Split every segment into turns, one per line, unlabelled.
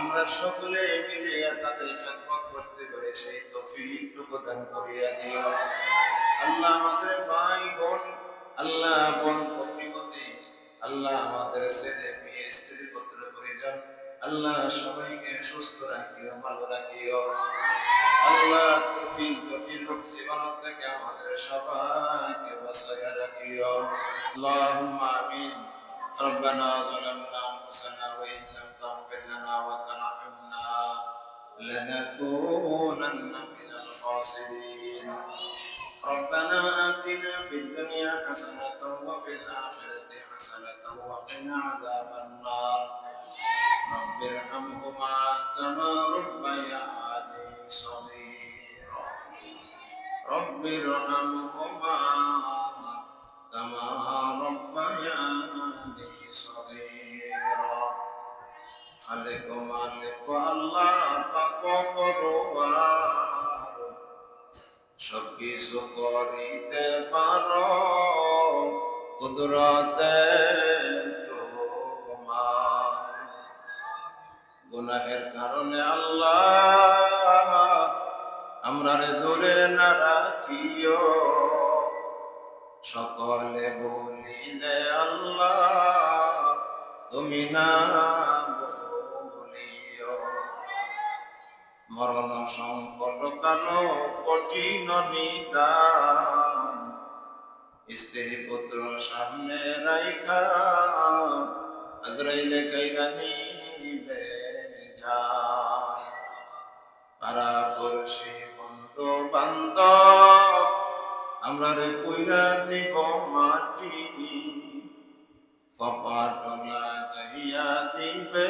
আমরা সকলে মিলে তাদের সম্পদ করতে পারে সেই তফিকটুকু দান করিয়া দিও আল্লাহ আমাদের ভাই বোন আল্লাহ বোন পত্নীপতি আল্লাহ আমাদের ছেলে মেয়ে স্ত্রী পুত্র পরিজন আল্লাহ সবাইকে সুস্থ রাখিও ভালো রাখিও আল্লাহ কঠিন জটিল রোগ জীবন থেকে আমাদের সবাইকে বাঁচাইয়া রাখিও আল্লাহুম্মা আমিন ربنا ظلمنا الخاسرين ربنا آتنا في الدنيا حسنة وفي الآخرة حسنة وقنا عذاب النار رب ارحمهما كما ربياني صغيرا رب ارحمهما كما ربياني صغيرا خلق مالك والله تقبل সব কিছু করিতে পারো, কুদরতে গুনাহের কারণে আল্লাহ আমরা দূরে না রাখিও। সকলে বলিলে, আল্লাহ তুমি না মরণ সংকট কালো কঠিন নিদান। স্ত্রী পুত্র সামনে রাইখা, আজরাইলে কাইরা নিবে যা পাড়া পড়শি বন্ধু বান্ধব আমরা রে কইরা দিব মাটি। কপাটলা গাইয়া দিবে।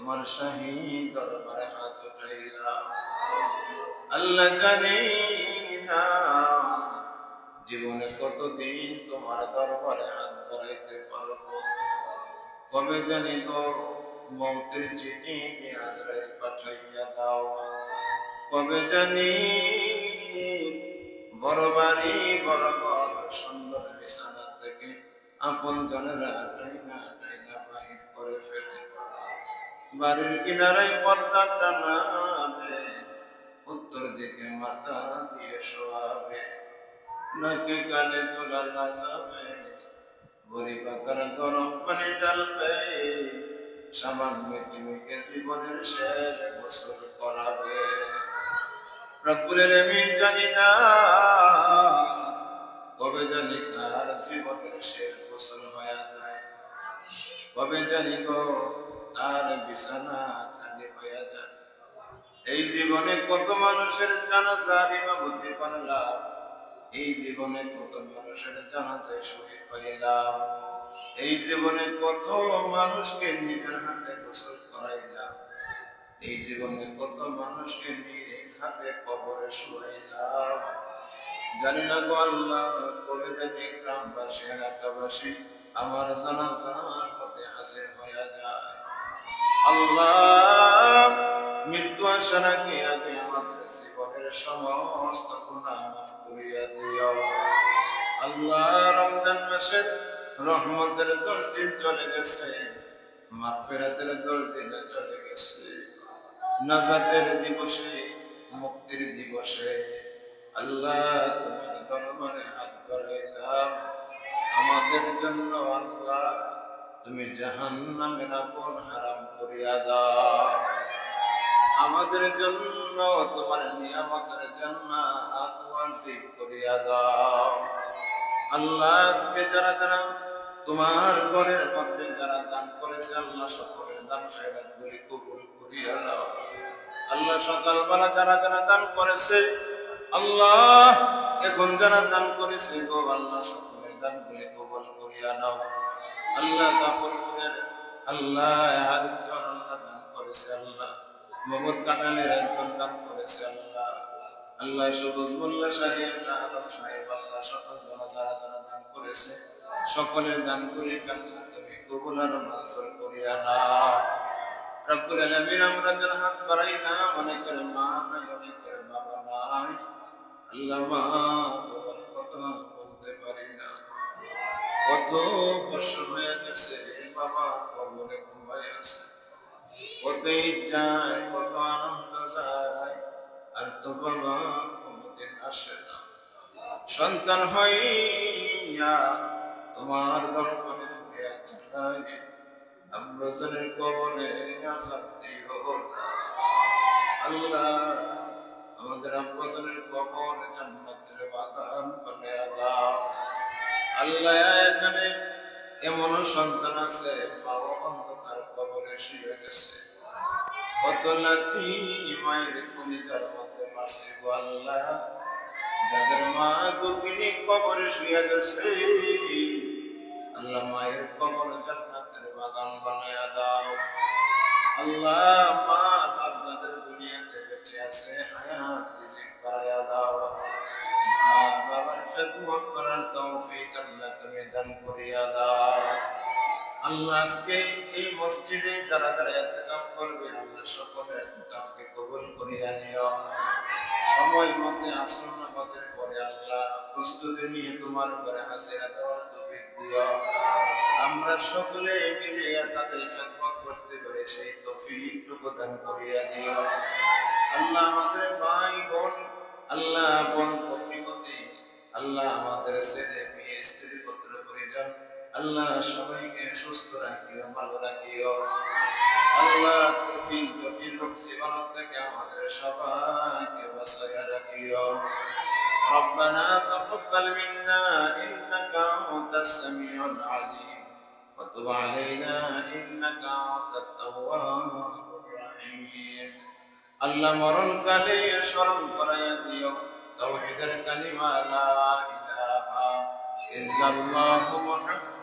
তোমার শাহী দরবারে হাত আল্লাহ জানি না জীবনে কতদিন তোমার দরবারে হাত বাড়াইতে পারব। কবে জানি গো মৌতের চিঠি দিয়ে আজরাইল পাঠাইয়া দাও। কবে জানি বড় বাড়ি, বড় সুন্দর বিছানা থেকে আপন জনেরা টাইনা টাইনা বাহির করে ফেলে। বাড়ির কিনারায় পর্দা টানাবে উত্তর দিকে মাথা দিয়ে শোয়াবে। নাকি কানে তোলা লাগাবে, বড়ি পাতার গরম পানি ডালবে সামান্য মেকে জীবনের শেষ গোসল করাবে। রব্বুলের জানি না, কবে জানি কার জীবনের শেষ গোসল হয়ে যায়। কবে জানি গো তার বিছানা খালি হয়ে যায় এই জীবনে কত মানুষের জানাজা ইমামতি পারলাম এই জীবনে কত মানুষের জানাজায় শহীদ হইলাম। এই জীবনে কত মানুষকে নিজের হাতে গোসল করাইলাম। এই জীবনে কত মানুষকে নিজ হাতে কবরে শুয়াইলাম। জানি না গো আল্লাহ, কবে জানি গ্রামবাসী এলাকাবাসী আমার জানাজার মধ্যে হাজির হইয়া যায়। আল্লাহ, মৃত্যু আসার আগে আগে আমাদের জীবনের সমস্ত গুনাহ মাফ করিয়া দিও। আল্লাহ, রমজান মাসের রহমতের দশ দিন চলে গেছে, মাগফিরাতের দশ দিন চলে গেছে, নাজাতের দিবসে, মুক্তির দিবসে। আল্লাহ, তোমার দরবারে হাত বাড়াইলাম। আমাদের জন্য তুমি জাহান্নামের আগুন হারাম করিয়া দাও। আমাদের জন্য তোমার নিয়ামতের জন্য ওয়াজিব করিয়া দাও। আল্লাহ আজকে যারা যারা তোমার ঘরের মধ্যে যারা দান করেছে, আল্লাহ সকলের দান সাহেবাত গুলি কবুল করিয়া দাও আল্লাহ সকালবেলা যারা যারা দান করেছে, আল্লাহ এখন যারা দান করেছে গো, আল্লাহ সকলের দান গুলি কবুল করিয়া নাও। আল্লাহ জাফর ফুলের আল্লাহ আরেকজন আল্লাহ দান করেছে আল্লাহ। মোহাম্মদ কানালের একজন দান করেছে আল্লাহ। আল্লাহ সবুজ মোল্লা সাহেব শাহ সাহেব, আল্লাহ সকল জন যারা যারা দান করেছে সকলের দান করে কান্না তুমি কবুল আর করিয়া না রব্বুল আলামিন, আমরা যারা হাত বাড়াই না, অনেকের মা নাই, অনেকের বাবা নাই। আল্লাহ মা বাবার বলতে পারি না। কত বছর হয়ে গেছে বাবা কবরে ঘুমাই আছে কতই যায় কত আনন্দ যায় আর তো বাবা কোনদিন আসে না সন্তান হইয়া তোমার দরবারে ফিরিয়া জানাই আমরা জনের কবরে আসার আল্লাহ, আমাদের আব্বাসনের কবর জান্নাতের বাগান বানিয়ে দাও। আল্লাহ এখানে এমন সন্তান আছে মাও অন্ধকার কবরে শুয়ে গেছে। কত লাথি মায়ের কলিজার মধ্যে মারছি আল্লাহ। যাদের মা দক্ষিণী কবরে শুয়ে গেছে, আল্লাহ মায়ের কবর জান্নাতের বাগান বানায়া দাও। আল্লাহ মা বাপ বাবার খেদমত করার তৌফিক আল্লাহ তুমি দান করিয়া দাও। আল্লাহ আজকে এই মসজিদে যারা যারা এতেকাফ করবে, আল্লাহ সকলের এতেকাফকে কবুল করিয়া নিও। সময় মতে আসর নামাজের পরে আল্লাহ প্রস্তুতি নিয়ে তোমার উপরে হাজিরা দেওয়ার তৌফিক দিও। আমরা সকলে মিলে তাদের খেদমত করতে পারি সেই তৌফিকটুকু দান করিয়া দিও আল্লাহ আমাদের ভাই বোন, আল্লাহ বোন পত্নীপতি আল্লাহ আমাদের ছেলে মেয়ে স্ত্রী পুত্র পরিজন আল্লাহ সবাইকে সুস্থ রাখিও ভালো রাখিও আল্লাহ কঠিন জটিল রোগ জীবন থেকে আমাদের সবাইকে বাঁচাইয়া রাখিও ربنا تقبل منا إنك أنت السميع العليم وتب علينا إنك أنت التواب الرحيم আল্লাহ মরণ কালে স্মরণ করাইয়া দিও توحد الكلمة لا إله إلا الله محمد